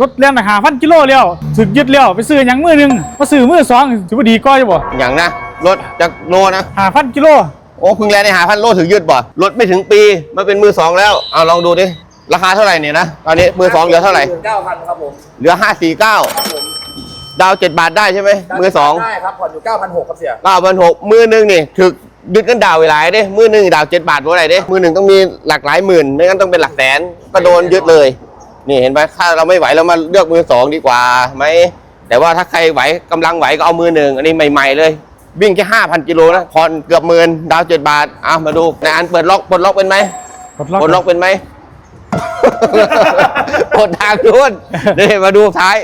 รถเลี้ยงหาพันกิโลแล้วถึกยึดแล้วไปซื้อหยังมือหนึงมาซื้อมือสองถือว่าดีก็จะบ่อย่างนะรถจากโลนะหาพันกิโลโอ้เพึ่งแลในหาพันโลถึงยืดบ่รถไม่ถึงปีมาเป็นมือสองแล้วเอาลองดูดิราคาเท่าไหร่เนี่ยนะตอนนี้มือสองเหลือเท่าไหร่เก้าพันครับผมเหลือห้าสี่เก้าครับผมดาวเจ็ดบาทได้ใช่ไหมมือสองได้ครับผ่อนอยู่เก้าพันหกครับเสียเก้าพันหกมือหนึ่งนี่ถึกยึดกันดาวเวลาเด้มือหนึ่งดาวเจ็ดบาทว่าอะไรเด้มือหนึ่งต้องมีหลักหลายหมื่นไม่งั้นต้องเป็นหลักแสนก็โดนยึดเลย นี่เห็นไหมถ้าเราไม่ไหวเรามาเลือกมือสองดีกว่าไหมแต่ว่าถ้าใครไหวกำลังไหวก็เอามือหนึ่งอันนี้ใหม่ๆเลย วิ่งแค่ห้าพันกิโลนะผ่อนเกือบหมื่นดาวเจ็ดบาทเอามาดูในอันเปิดล็อกปลดล็อกเป็นไหมปลดล็อกปลดล็อกเป็นไหมกดทางด้วนนี่มาดูท้าย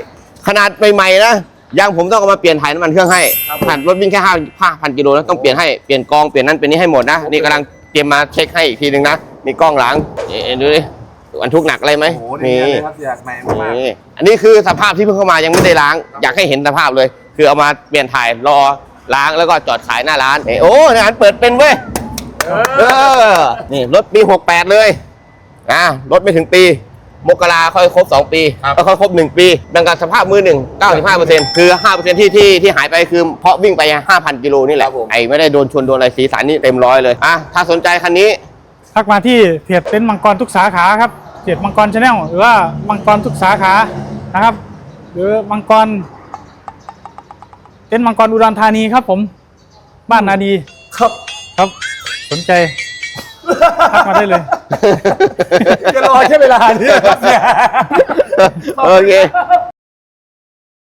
ขนาดใหม่ๆนะยังผมต้องเอามาเปลี่ยนถ่ายน้ำมันเครื่องให้ขนาดรถวิ่งแค่ห้าห้าพันกิโลนะต้องเปลี่ยนให้เปลี่ยนกองเปลี่ยนนั่นเปลี่ยนนี่ให้หมดนะนี่กำลังเตรียมมาเช็คให้อีกทีหนึ่งนะมีกล้องหลังนี่ดูดิ บรรทุกหนักอะไรไหมโอ้โหนี่เลยครับเสียใหม่มากนี่อันนี้คือสภาพที่เพิ่งเข้ามายังไม่ได้ล้าง อยากให้เห็นสภาพเลย คือเอามาเปลี่ยนถ่ายรอล้างแล้วก็จอดขายหน้าร้านนี่โอ้ในอันเปิดเป็นเว้ยเออนี่รถปี68 เลยอ่ารถไม่ถึงปีมกราค่อยครบ 2 ปีแล้วค่อยครบ 1 ปี ดังกับสภาพมือหนึ่ง95%คือ 5%ที่ที่ที่หายไปคือเพราะวิ่งไป 5,000 กิโลนี่แหละไอ้ไม่ได้โดนชนโดนอะไรสีสันนี่เต็มร้อยเลยอะถ้าสนใจคันนี้ ทักมาที่เพจเต็นท์มังกรทุกสาขาครับ เพจมังกรชาแนลหรือว่ามังกรทุกสาขานะครับ หรือมังกรเต็นท์มังกรอุดรธานีครับ ผมบ้านนาดีครับครับ สนใจทักมาได้เลยจะรอแค่เวลานี้ครับเสียโอเค